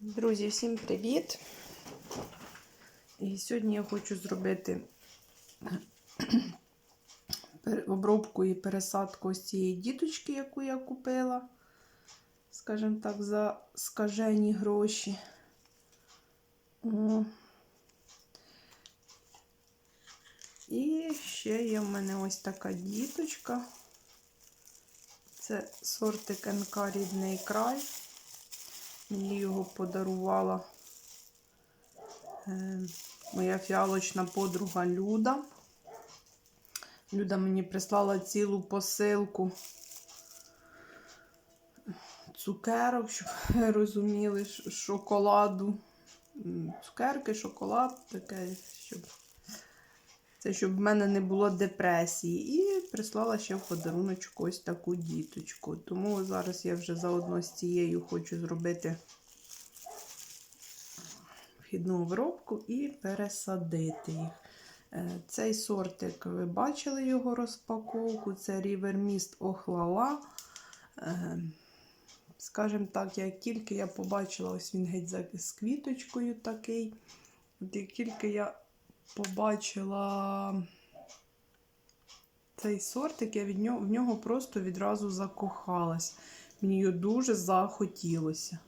Друзі, всім привіт! І сьогодні я хочу зробити обробку і пересадку ось цієї діточки, яку я купила, скажімо так, за скажені гроші. І ще є в мене ось така діточка. Це сортик НК Рідний край. Мені його подарувала е, моя фіалочна подруга Люда. Люда мені прислала цілу посилку цукерок, щоб ви розуміли, шоколаду. Цукерки, шоколад, таке, щоб це щоб в мене не було депресії. І прислала ще в подаруночок ось таку діточку. Тому зараз я вже заодно з цією хочу зробити вхідну обробку і пересадити їх. Е, Цей сортик, ви бачили його розпаковку, це Mist Охлала. Е, Скажімо так, як тільки я побачила, ось він геть з квіточкою такий. Як тільки я побачила цей сортик, я від нього, в нього просто відразу закохалась. Мені його дуже захотілося.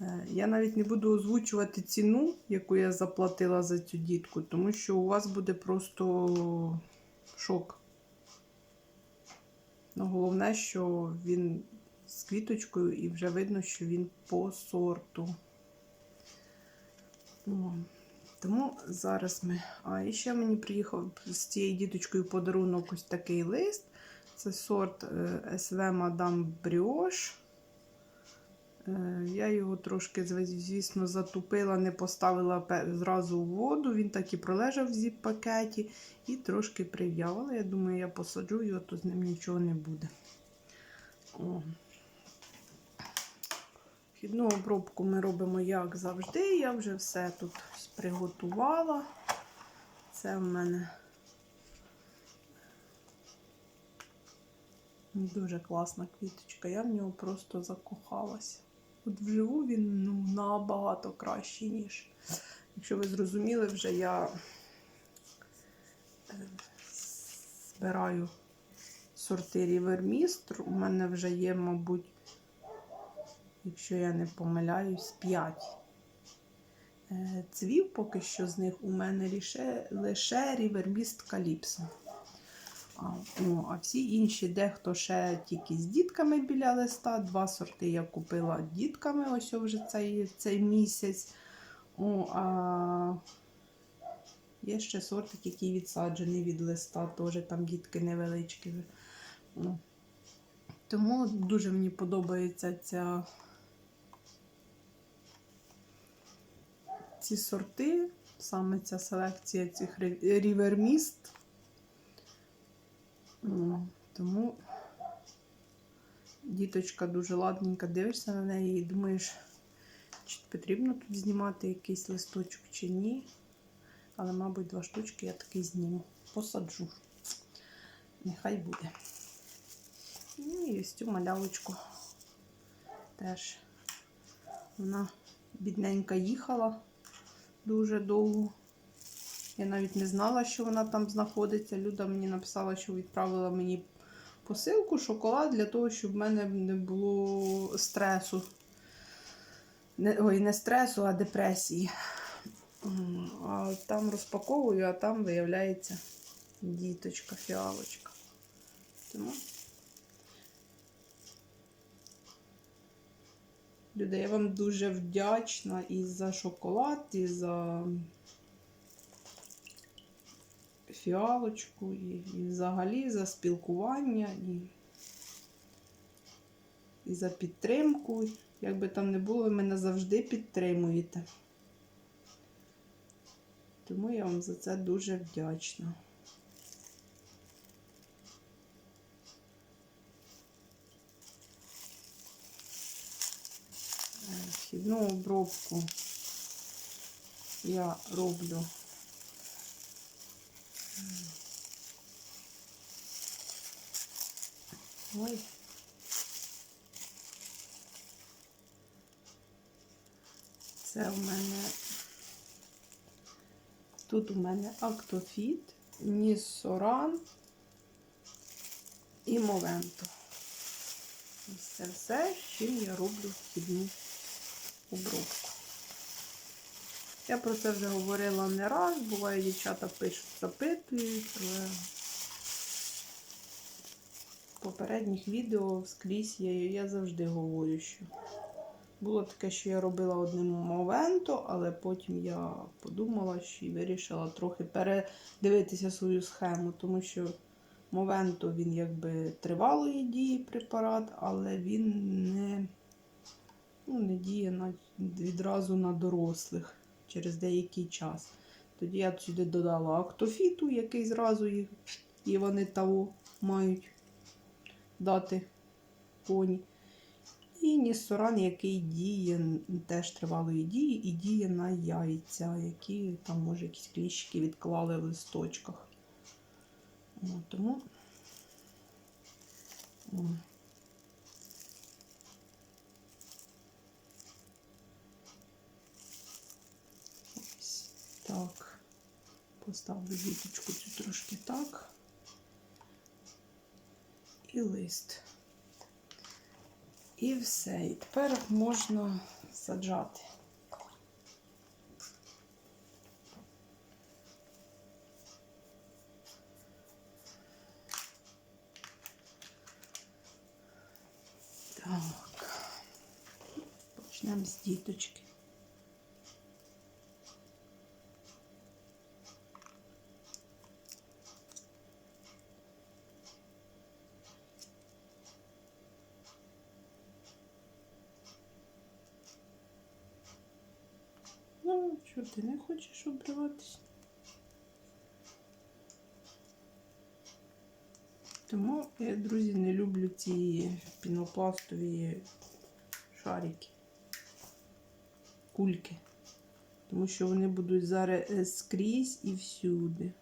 Е, Я навіть не буду озвучувати ціну, яку я заплатила за цю дітку, тому що у вас буде просто шок. Ну, головне, що він з квіточкою і вже видно, що він по сорту. О. Тому зараз ми. А і ще мені приїхав з цією діточкою подарунок ось такий лист. Це сорт СВ Мадам Бріош. Я його трошки, звісно, затупила, не поставила зразу в воду. Він так і пролежав в зіп-пакеті і трошки прив'яв. Але я думаю, я посаджу його, то з ним нічого не буде. О. Вхідну обробку ми робимо, як завжди. Я вже все тут приготувала. Це в мене дуже класна квіточка. Я в нього просто закохалася. От вживу він ну, набагато кращий, ніж. Якщо ви зрозуміли, вже я е, збираю сорти River Mist. У мене вже є, мабуть, якщо я не помиляюсь, 5 цвів поки що з них у мене лише, лише River Mist А, ну, а всі інші, дехто ще тільки з дітками біля листа. Два сорти я купила дітками ось вже цей, цей місяць. О, а є ще сортик, який відсаджений від листа, теж там дітки невеличкі. Ну, Тому дуже мені подобається ця, ці сорти, саме ця селекція цих. Ну, Тому діточка дуже ладненька, дивишся на неї і думаєш, чи потрібно тут знімати якийсь листочок чи ні. Але, мабуть, два штучки я таки зніму. Посаджу. Нехай буде. Ну і ось цю малявочку теж. Вона бідненька їхала дуже довго. Я навіть не знала, що вона там знаходиться. Люда мені написала, що відправила мені посилку, шоколад для того, щоб в мене не було стресу. Не, ой, не стресу, а депресії. А там розпаковую, а там виявляється діточка, фіалочка. Тому. Люда, я вам дуже вдячна і за шоколад, і за фіалочку, і, і взагалі за спілкування, і, і за підтримку. Як би там не було, ви мене завжди підтримуєте. Тому я вам за це дуже вдячна. Вхідну обробку я роблю Ой. Це у мене. Тут у мене Актофіт, Ніссоран і Мовенто. Це все, з чим я роблю вхідну обробку. Я про це вже говорила не раз. Буває, дівчата пишуть, запитують, але в попередніх відео скрізь я, я завжди говорю, що було таке, що я робила одним мовенто, але потім я подумала що і вирішила трохи передивитися свою схему, тому що мовенто він якби тривалої дії препарат, але він не, ну, не діє на, відразу на дорослих через деякий час. Тоді я сюди додала актофіту, який зразу їх, і вони того мають дати коні. І нісоран, який діє теж тривалої дії і діє на яйця, які там, може, якісь кліщики відклали в листочках. Тому. Так. Поставлю віточку цю трошки так. І лист. І все. І тепер можна саджати. Так. Почнемо з діточки. Що ти не хочеш обриватись? Тому я, друзі, не люблю ці пінопластові шарики, кульки. Тому що вони будуть зараз е, скрізь і всюди.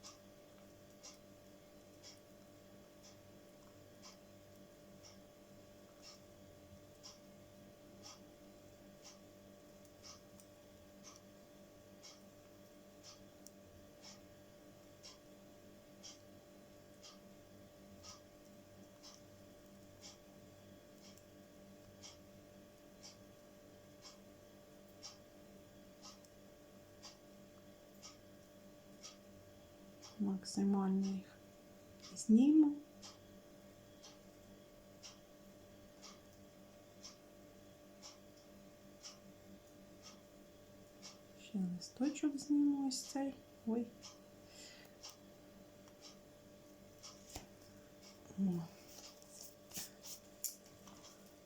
Максимально їх зніму. Ще листочок зніму ось цей. Ой.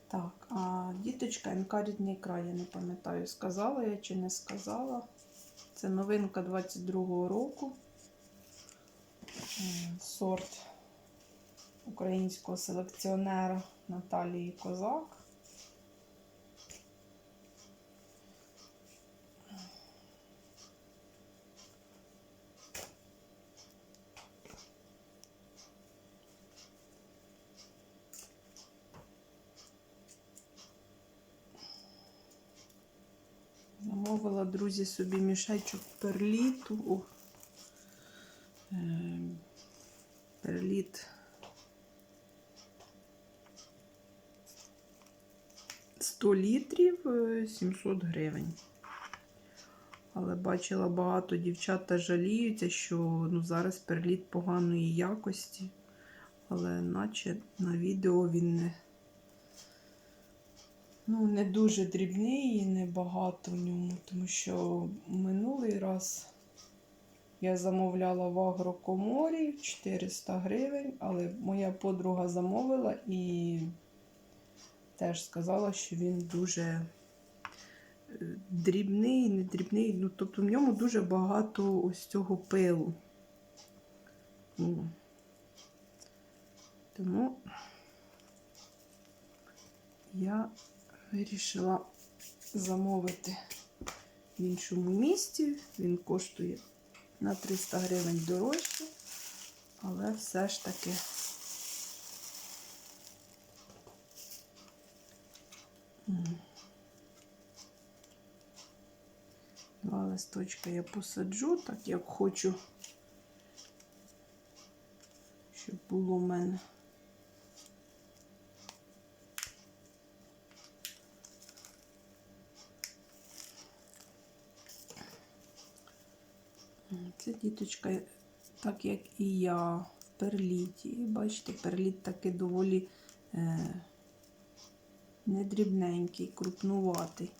Так, а діточка інкарідний край, я не пам'ятаю, сказала я чи не сказала. Це новинка 22-го року. Сорт українського селекціонера Наталії Козак. Замовила, друзі, собі мішечок перліту. О, е, Перліт. 100 літрів е, 700 гривень. Але бачила багато дівчат та жаліються, що ну, зараз перліт поганої якості. Але наче на відео він не, ну, не дуже дрібний і не багато в ньому, тому що минулий раз я замовляла в агрокоморі 400 гривень, але моя подруга замовила і теж сказала, що він дуже дрібний, не дрібний, ну, тобто в ньому дуже багато ось цього пилу. Тому я вирішила замовити в іншому місті. Він коштує на 300 гривень дорожче, але все ж таки М. Два листочка я посаджу, так як хочу, щоб було в мене. Це діточка, так як і я в перліті. Бачите, перліт такий доволі е, не дрібненький, крупнуватий.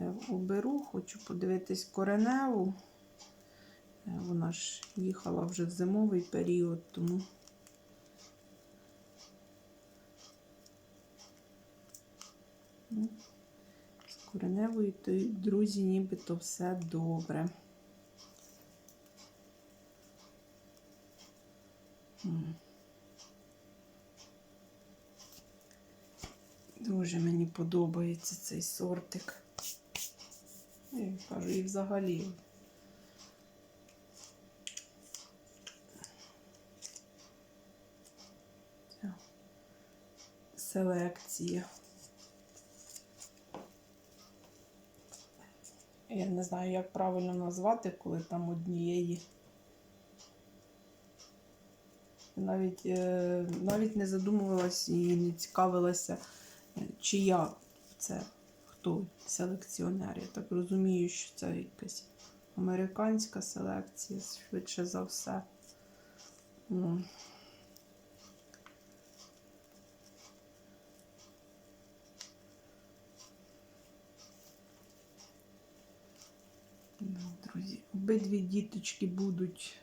Е, оберу, хочу подивитись кореневу. Е, Вона ж їхала вже в зимовий період, тому Ну, з кореневою, то друзі, нібито все добре. Дуже мені подобається цей сортик. Я кажу, і взагалі. Ця селекція. Я не знаю, як правильно назвати, коли там однієї. Навіть, е, навіть не задумувалась і не цікавилася, е, чия це хто селекціонер. Я так розумію, що це якась американська селекція, швидше за все. Ну. Друзі, обидві діточки будуть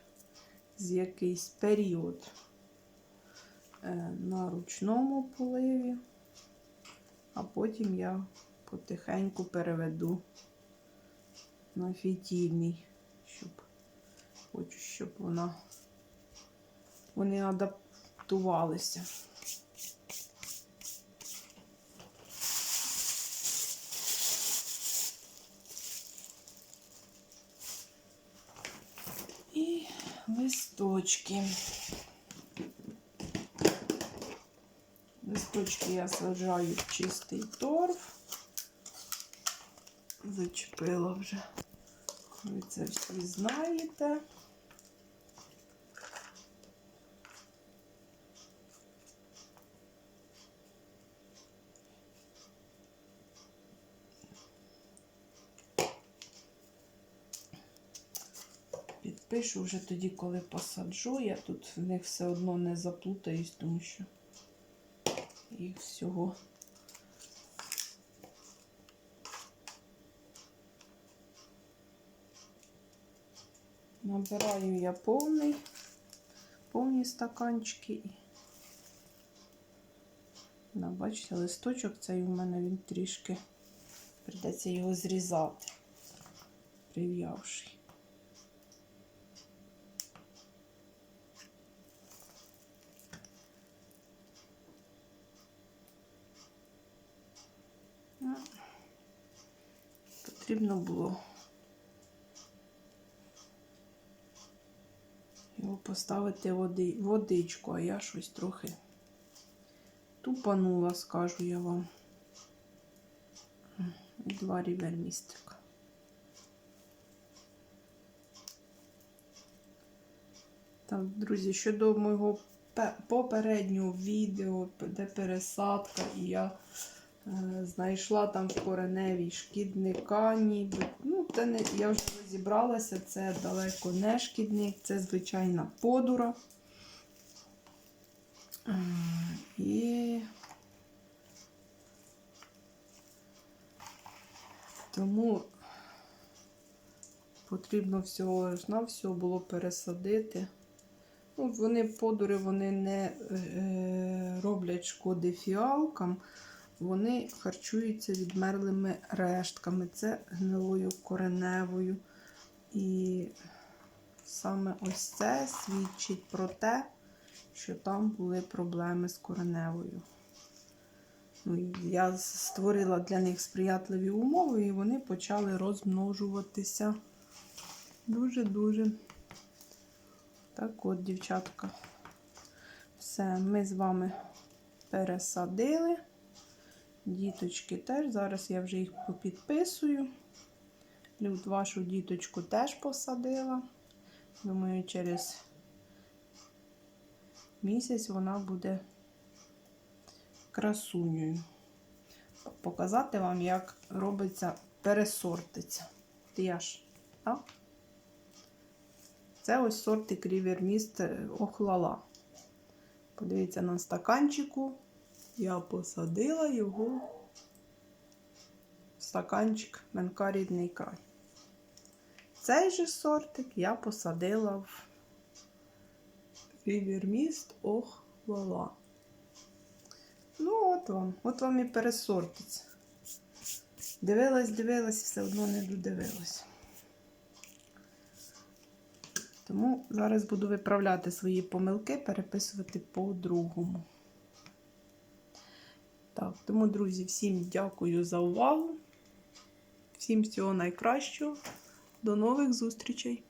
з якийсь період е, на ручному поливі, а потім я потихеньку переведу на фітільний, щоб хочу, щоб вона вони адаптувалися. І листочки. Листочки я саджаю в чистий торф. Зачепила вже. Ви це всі знаєте. Підпишу вже тоді, коли посаджу. Я тут в них все одно не заплутаюсь, тому що їх всього. Набираю я повний, повні стаканчики. Да, бачите, листочок цей у мене він трішки прийдеться його зрізати, прив'явши. Ну, Потрібно було його поставити води, водичку, а я щось трохи тупанула, скажу я вам. Два рівермістика. Так, друзі, щодо мого попереднього відео, де пересадка, і я е, знайшла там в кореневій шкідника, ніби. Ну, не, я вже розібралася, це далеко не шкідник, це звичайна подура. Е, І тому потрібно всього ж на всього було пересадити. Ну, вони подури вони не е, роблять шкоди фіалкам, вони харчуються відмерлими рештками. Це гнилою кореневою. І саме ось це свідчить про те, що там були проблеми з кореневою. Ну, Я створила для них сприятливі умови, і вони почали розмножуватися дуже-дуже. Так от, дівчатка, все, ми з вами пересадили. Діточки теж. Зараз я вже їх попідписую. Люд вашу діточку теж посадила. Думаю, через місяць вона буде красунею. Показати вам, як робиться пересортиця. Я ж, так? Це ось сортик Ріверміст Охлала. Подивіться на стаканчику. Я посадила його в стаканчик Менка рідний край. Цей же сортик я посадила в Ріверміст Охлала. Ну, от вам, от вам і пересортиться. Дивилась, дивилась, все одно не додивилась. Тому зараз буду виправляти свої помилки, переписувати по-другому. Так, тому, друзі, всім дякую за увагу. Всім всього найкращого. До нових зустрічей!